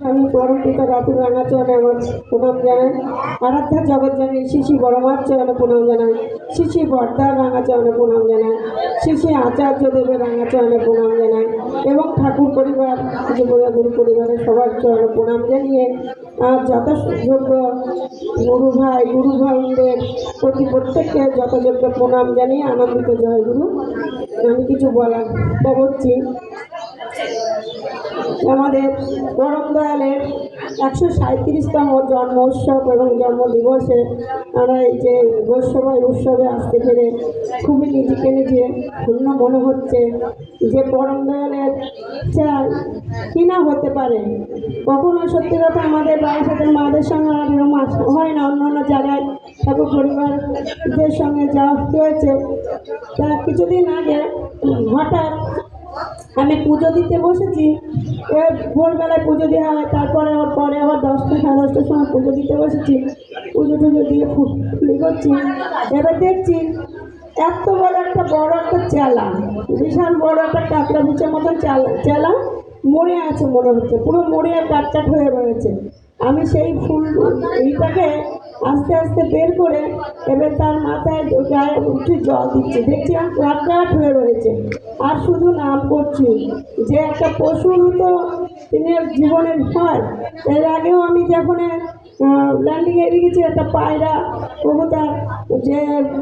আমি পরম রাতুর রাঙা চরণে আমার প্রণাম জানাই। আরাধ্যা জগৎ জানি শিশি বড়মার চরণে প্রণাম জানাই। শিশি বর্দার রাঙা চরণে প্রণাম জানাই। শিশি আচার্য দেবের রাঙা চরণে প্রণাম জানাই। এবং ঠাকুর পরিবার যুবরা গুরু পরিবারের সবার চরণে প্রণাম জানিয়ে আর যথাযোগ্য গুরু ভাই, গুরু ভাইদের প্রতি প্রত্যেককে যথাযোগ্য প্রণাম জানিয়ে আনন্দিত জয় গুরু। আমি কিছু বলার, বলছি। আমাদের পরম দয়ালের একশো সাঁত্রিশতম জন্ম উৎসব এবং জন্মদিবসে আমরা এই যে গোস্বময় উৎসবে আসতে পেরে খুবই নিজেকে নিজে ধন্য মনে হচ্ছে যে পরম দয়ালের কি না হতে পারে। কখনো সত্যি কথা আমাদের বাড়ির মাদের সঙ্গে আর এরকম হয় না, অন্য অন্য জায়গায় ঠাকুর পরিবারদের সঙ্গে যাওয়া হয়েছে। তা কিছুদিন আগে হঠাৎ আমি পুজো দিতে বসেছি। এবার ভোরবেলায় পুজো দেওয়া হয়, তারপরে ওর পরে আবার দশটা সাড়ে দশটার সময় পুজো দিতে বসেছি। পুজো টুজো দিয়ে ফুলি করছি। এবার দেখছি, এত বড় একটা বড় একটা চেলা, বিশাল বড় একটা কাঁকড়া বিচের মতন চালা মরে আছে মনে হচ্ছে, পুরো মরে কাটকাট হয়ে রয়েছে। আমি সেই ফুল, এইটাকে আস্তে আস্তে বের করে এবার তার মাথায় গায়ে উঠে জল দিচ্ছে। দেখছি আমি কাটকাট হয়ে রয়েছে। আর শুধু নাম করছি। যে একটা পশু তো তিনি জীবনের হয়। এর আগেও আমি যখন ল্যান্ডিংয়ে গেছি একটা পায়রা, কবুতর, যে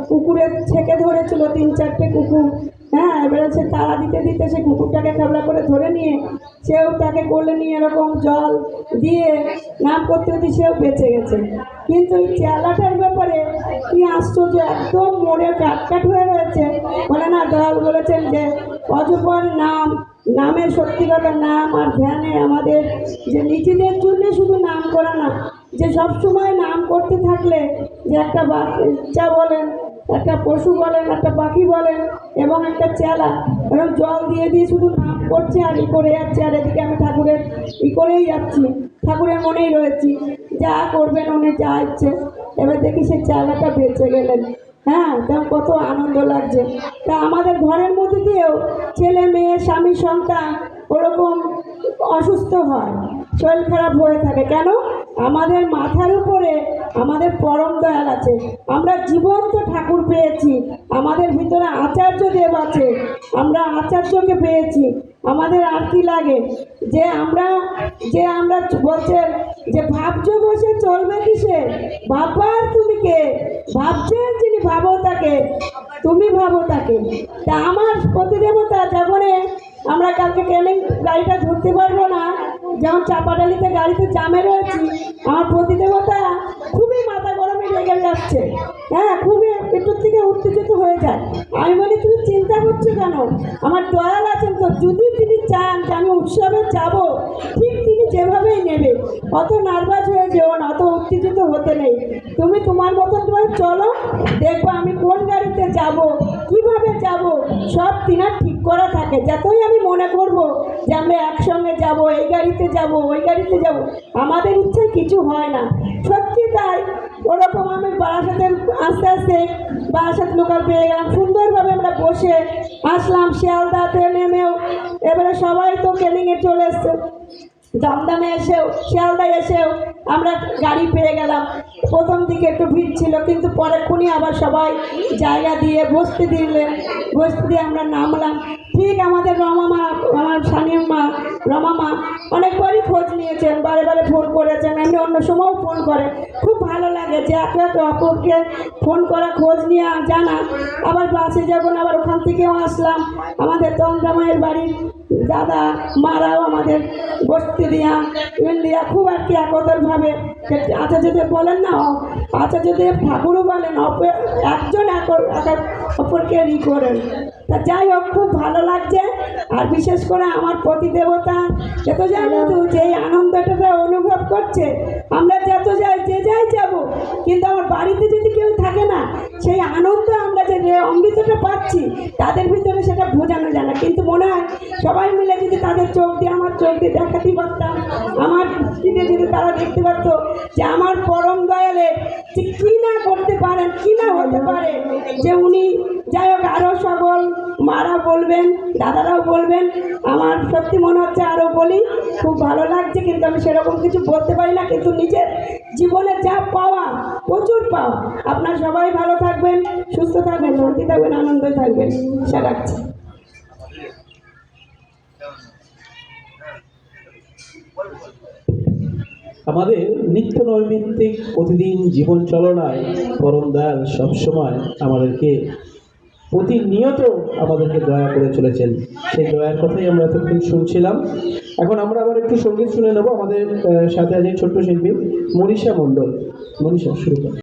পুকুরে ছেঁকে ধরেছিল, তিন চারটে কুকুর হ্যাঁ এবারে সে তাড়া দিতে দিতে সে কুকুরটাকে খাবলা করে ধরে নিয়ে, সেও তাকে কোলে নিয়ে এরকম জল দিয়ে নাম করতে করতে সেও বেঁচে গেছে। কিন্তু এই চেলাটার ব্যাপারে কি আশ্চর্য, একদম মোড়ে কাটকাট হয়ে রয়েছে। বলে না, দয়াল বলেছেন যে অজপর নাম নামের সত্যি কথা, নাম আর ধ্যানে আমাদের যে নিজেদের জন্য শুধু নাম করা না, যে সব সময় নাম করতে থাকলে যে একটা বাচ্চা বলেন একটা পশু বলেন, একটা পাখি বলেন, এবং একটা চেলা। এবং জল দিয়ে দিয়ে শুধু নাম করছে আর ই করে যাচ্ছে, আর এদিকে আমি ঠাকুরের ই করেই যাচ্ছি। ঠাকুরের মনেই রয়েছি, যা করবেন উনি যা ইচ্ছে। এবার দেখি সেই চেলাটা বেঁচে গেলেন। হ্যাঁ তেমন কত আনন্দ লাগছে। তা আমাদের ঘরের মধ্যে দিয়েও ছেলে, মেয়ে, স্বামী, সন্তান ওরকম অসুস্থ হয়, শরীর খারাপ হয়ে থাকে। কেন? আমাদের মাথার উপরে আমাদের পরম দয়াল আছে। আমরা জীবন্ত ঠাকুর পেয়েছি। আমাদের ভিতরে আচার্য দেব আছে। আমরা আচার্যকে পেয়েছি। আমাদের আর কি লাগে? যে আমরা যে আমরা বলছেন যে ভাবছ বসে চলবে কিসে? ভাববার তুমি কে? ভাবছেন যিনি ভাবো তাকে তুমি ভাবো তাকে তা আমার প্রতিদেবতা যখনে আমরা কালকে ট্রেনিং গাড়িটা ধরতে পারব? যেমন চাপাডালিতে গাড়িতে জামে রয়েছি আমার প্রতিদেবতা খুবই মাথা গরমে লেগে যাচ্ছে। হ্যাঁ খুবই পেটুর থেকে উত্তেজিত হয়ে যায়। আমি বলি, তুমি চিন্তা করছ কেন? আমার দয়াল আছেন তো। যদি তিনি চান যে আমি উৎসবে যাব, ঠিক অত নার্ভাস হয়ে যেও না, অত উত্তেজিত হতে নেই। তুমি তোমার মতন তোমার চলো, দেখব আমি কোন গাড়িতে যাব, কীভাবে যাব, সব তিনার ঠিক করা থাকে। যতই আমি মনে করব যে আমরা একসঙ্গে যাব, এই গাড়িতে যাব, ওই গাড়িতে যাব, আমাদের ইচ্ছে কিছু হয় না। সত্যি তাই, ওরকম আমি বারাসাতের আস্তে আস্তে বারাসাত লোকাল পেয়ে গেলাম। সুন্দরভাবে আমরা বসে আসলাম, শিয়ালদাতে নেমেও। এবারে সবাই তো কেলিংয়ে চলে এসছে। দমদমে এসেও, শিয়ালদায় এসেও আমরা গাড়ি পেয়ে গেলাম। প্রথম দিকে একটু ভিড় ছিল, কিন্তু পরে খুনি আবার সবাই জায়গা দিয়ে বসতে দিলেন। বসতে দিয়ে আমরা নামলাম। ঠিক আমাদের রমা মা আমার স্বামীর মা, রমা মা অনেকবারই খোঁজ নিয়েছেন, বারে বারে ফোন করেছেন, এমনি অন্য সময়ও ফোন করে খুব ভালো লাগে যে একে একে অপরকে ফোন করা, খোঁজ নিয়ে জানা। আবার বাসে যখন আবার ওখান থেকেও আসলাম, আমাদের তন্দ্রামায়ের বাড়ির দাদা, মারাও আমাদের বসতে দিয়া ইন্ডিয়া খুব আর কি একতরভাবে। আচার্যদেব বলেন না আচার্যদেব ঠাকুরও বলেন একজন এক অপরকে ই করেন তা যাই হোক খুব ভালো লাগছে। আর বিশেষ করে আমার প্রতিদেবতা যত যাই কিন্তু যে এই আনন্দটা অনুভব করছে আমরা যত যাই যে যাই যাব কিন্তু আমার বাড়িতে যদি কেউ থাকে না সেই আনন্দ অমৃতটা পাচ্ছি, তাদের ভিতরে সেটা বোঝানো যায় না। কিন্তু মনে হয় সবাই মিলে যদি তাদের চোখ দিয়ে, আমার চোখ দিয়ে দেখাতেই পারতাম, আমার দিকে যদি তারা দেখতে পারতো যে আমার পরম দয়ালের যে কী না করতে পারেন, কী না হতে পারে, যে উনি যাই হোক আরও সকল মারা বলবেন, দাদারাও বলবেন, আমার সত্যি মনে হচ্ছে আরও বলি, খুব ভালো লাগছে, কিন্তু আমি সেরকম কিছু বলতে পারি না, কিন্তু নিজের জীবনে যা পাওয়া, প্রচুর পাওয়া। আপনার সবাই ভালো থাকবেন, সুস্থ থাকবেন, শান্তি থাকবেন, আনন্দে থাকবেন। সে রাখছি। আমাদের নিত্য নৈমিত্তিক প্রতিদিন জীবন চলনায় পরম দয়াল সবসময় আমাদেরকে, প্রতিনিয়ত আমাদেরকে দয়া করে চলেছেন। সেই দয়ার কথাই আমরা এতক্ষণ শুনছিলাম। এখন আমরা আবার একটু সংগীত শুনে নেব আমাদের সাথে আছে ছোট্ট শিল্পী মনীষা মণ্ডল। মনীষা, শুরু কর।